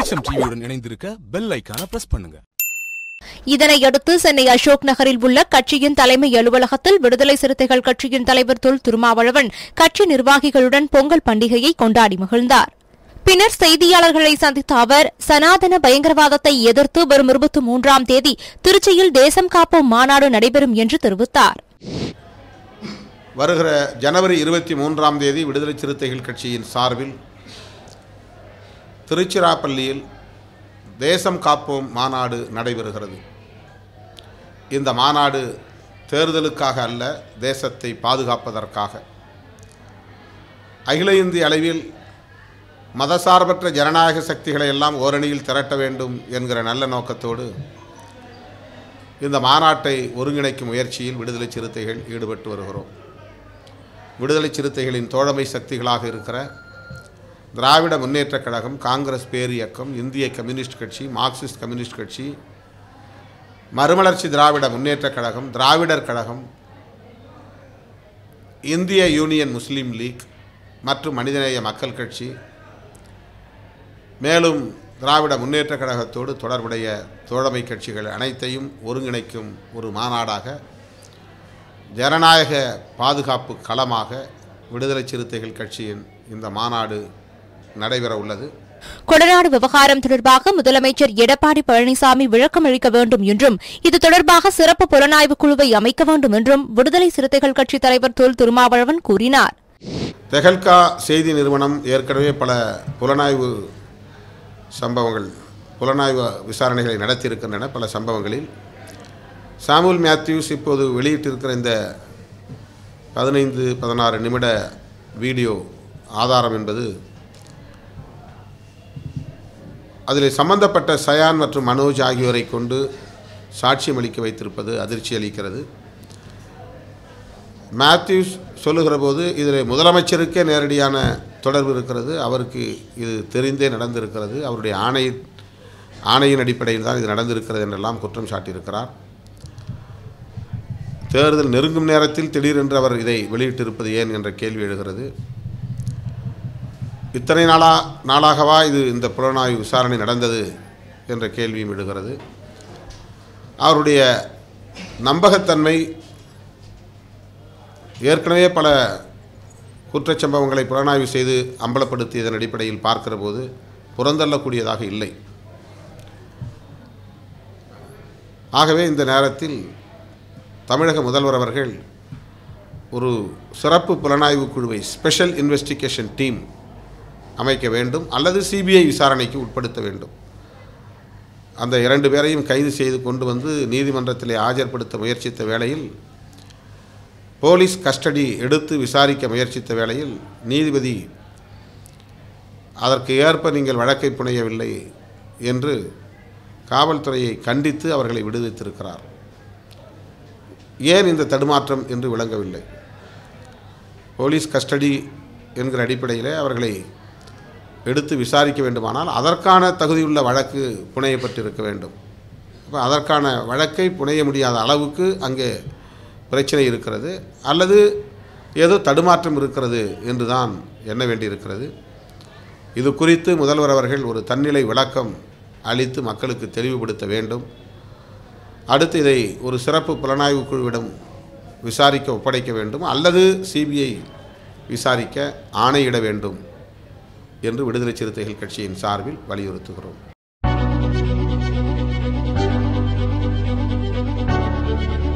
SM டிவியுடன் இணைந்திருக்க bell ஐக்கான press பண்ணுங்க. இதனையடுத்து சென்னை அசோக் நகரில் உள்ள கட்சியின் தலைமை அலுவலகத்தில் விடுதலை சிறுத்தைகள் கட்சியின் தலைவர் தொல் திருமாவளவன் கட்சி நிர்வாகிகளுடன் பொங்கல் பண்டிகையை கொண்டாடி மகிழ்ந்தார். பின்னர் செய்தியாளர்களை சந்தித்த அவர் சனாதன பயங்கரவாதத்தை எதிர்த்து வரும் இருபத்தி மூன்றாம் தேதி திருச்சியில் தேசம் காப்போம் மாநாடு நடைபெறும் என்று தெரிவித்தார். வருகிற ஜனவரி இருபத்தி மூன்றாம் தேதி விடுதலை சிறுத்தைகள் கட்சியின் சார்பில் திருச்சிராப்பள்ளியில் தேசம் காப்போம் மாநாடு நடைபெறுகிறது. இந்த மாநாடு தேர்தலுக்காக அல்ல தேசத்தை பாதுகாப்பதற்காக. அகில இந்திய அளவில் மதசார்பற்ற ஜனநாயக சக்திகளை எல்லாம் ஓரணியில் திரட்ட வேண்டும் என்கிற நல்ல நோக்கத்தோடு இந்த மாநாட்டை ஒருங்கிணைக்கும் முயற்சியில் விடுதலை சிறுத்தைகள் ஈடுபட்டு வருகிறோம். விடுதலை சிறுத்தைகளின் தோழமை சக்திகளாக இருக்கிற திராவிட முன்னேற்றக் கழகம் காங்கிரஸ் பேரியக்கம் இந்திய கம்யூனிஸ்ட் கட்சி மார்க்சிஸ்ட் கம்யூனிஸ்ட் கட்சி மறுமலர்ச்சி திராவிட முன்னேற்றக் கழகம் திராவிடர் கழகம் இந்திய யூனியன் முஸ்லீம் லீக் மற்றும் மனிதநேய மக்கள் கட்சி மேலும் திராவிட முன்னேற்றக் கழகத்தோடு தொடர்புடைய தோழமை கட்சிகள் அனைத்தையும் ஒருங்கிணைக்கும் ஒரு மாநாடாக ஜனநாயக பாதுகாப்பு களமாக விடுதலை சிறுத்தைகள் கட்சியின் இந்த மாநாடு நடைபெற உள்ளது. கொடநாடு விவகாரம் தொடர்பாக முதலமைச்சர் எடப்பாடி பழனிசாமி விளக்கம் அளிக்க வேண்டும் என்றும் இது தொடர்பாக சிறப்பு புலனாய்வு குழுவை அமைக்க வேண்டும் என்றும் விடுதலை சிறுத்தைகள் கட்சித் தலைவர் தொல் திருமாவளவன் கூறினார். தெஹல்கா செய்தி நிறுவனம் ஏற்கனவே பல புலனாய்வு சம்பவங்கள் புலனாய்வு விசாரணைகளை நடத்தியிருக்கின்றன பல சம்பவங்களில். சாமுல் மேத்யூஸ் இப்போது வெளியிட்டிருக்கிற இந்த பதினைந்து பதினாறு நிமிட வீடியோ ஆதாரம் என்பது அதில் சம்பந்தப்பட்ட சயான் மற்றும் மனோஜ் ஆகியோரை கொண்டு சாட்சியம் அளிக்க வைத்திருப்பது அதிர்ச்சி அளிக்கிறது. மேத்யூஸ் சொல்லுகிற போது இதில் முதலமைச்சருக்கே நேரடியான தொடர்பு இருக்கிறது. அவருக்கு இது தெரிந்தே நடந்திருக்கிறது. அவருடைய ஆணை ஆணையின் அடிப்படையில் தான் இது நடந்திருக்கிறது என்றெல்லாம் குற்றம் சாட்டியிருக்கிறார். தேர்தல் நெருங்கும் நேரத்தில் திடீரென்று அவர் இதை வெளியிட்டிருப்பது ஏன் என்ற கேள்வி எழுகிறது. இத்தனை நாளா நாளாகவா இது இந்த புலனாய்வு விசாரணை நடந்தது என்ற கேள்வியும் எடுகிறது அவருடைய நம்பகத்தன்மை ஏற்கனவே பல குற்றச்சம்பவங்களை புலனாய்வு செய்து அம்பலப்படுத்தியதன் அடிப்படையில் பார்க்கிற போது புறந்தள்ளக்கூடியதாக இல்லை. ஆகவே இந்த நேரத்தில் தமிழக முதல்வர் அவர்கள் ஒரு சிறப்பு புலனாய்வு குழுவை ஸ்பெஷல் இன்வெஸ்டிகேஷன் டீம் அமைக்க வேண்டும் அல்லது சிபிஐ விசாரணைக்கு உட்படுத்த வேண்டும். அந்த இரண்டு பேரையும் கைது செய்து கொண்டு வந்து நீதிமன்றத்திலே ஆஜர்படுத்த முயற்சித்த வேளையில் போலீஸ் கஸ்டடி எடுத்து விசாரிக்க முயற்சித்த வேளையில் நீதிபதி அதற்கு ஏற்ப நீங்கள் வழக்கை புனையவில்லை என்று காவல்துறையை கண்டித்து அவர்களை விடுவித்திருக்கிறார். ஏன் இந்த தடுமாற்றம் என்று விளங்கவில்லை. போலீஸ் கஸ்டடி என்கிற அடிப்படையில் அவர்களை எடுத்து விசாரிக்க வேண்டுமானால் அதற்கான தகுதியுள்ள வழக்கு புனையப்பட்டிருக்க வேண்டும். அப்போ அதற்கான வழக்கை புனைய முடியாத அளவுக்கு அங்கே பிரச்சனை இருக்கிறது. அல்லது ஏதோ தடுமாற்றம் இருக்கிறது என்று தான் எண்ண வேண்டியிருக்கிறது. இது குறித்து முதல்வர் அவர்கள் ஒரு தன்னிலை விளக்கம் அளித்து மக்களுக்கு தெளிவுபடுத்த வேண்டும். அடுத்து இதை ஒரு சிறப்பு புலனாய்வு குழுவிடம் விசாரிக்க ஒப்படைக்க வேண்டும். அல்லது சிபிஐ விசாரிக்க ஆணையிட வேண்டும். என்று விடுதலை சிறுத்தைகள் கட்சியின் சார்பில் வலியுறுத்துகிறோம். thank you